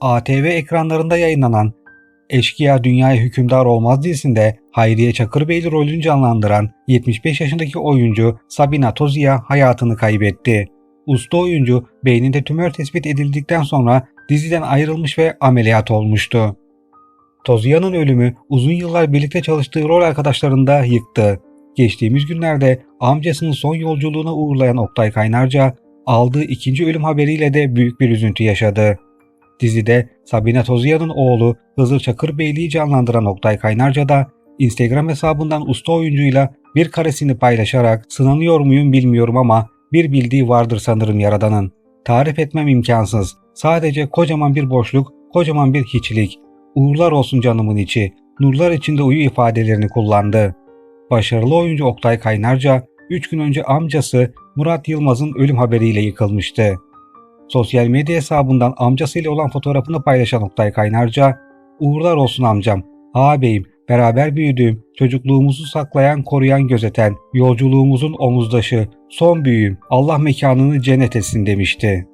ATV ekranlarında yayınlanan Eşkıya Dünyaya Hükümdar Olmaz dizisinde Hayriye Çakırbeyli rolünü canlandıran 75 yaşındaki oyuncu Sabina Tozia hayatını kaybetti. Usta oyuncu beyninde tümör tespit edildikten sonra diziden ayrılmış ve ameliyat olmuştu. Tozia'nın ölümü uzun yıllar birlikte çalıştığı rol arkadaşlarını da yıktı. Geçtiğimiz günlerde amcasının son yolculuğuna uğurlayan Oktay Kaynarca aldığı ikinci ölüm haberiyle de büyük bir üzüntü yaşadı. Dizide Sabine Tozia'nın oğlu Hızır Çakırbeyli'yi canlandıran Oktay Kaynarca da Instagram hesabından usta oyuncuyla bir karesini paylaşarak sınanıyor muyum bilmiyorum ama bir bildiği vardır sanırım Yaradan'ın. Tarif etmem imkansız. Sadece kocaman bir boşluk, kocaman bir hiçlik. Uğurlar olsun canımın içi. Nurlar içinde uyu ifadelerini kullandı. Başarılı oyuncu Oktay Kaynarca 3 gün önce amcası Murat Yılmaz'ın ölüm haberiyle yıkılmıştı. Sosyal medya hesabından amcasıyla olan fotoğrafını paylaşan Oktay Kaynarca, "Uğurlar olsun amcam, ağabeyim, beraber büyüdüğüm, çocukluğumuzu saklayan, koruyan, gözeten, yolculuğumuzun omuzdaşı, son büyüğüm, Allah mekanını cennet etsin." demişti.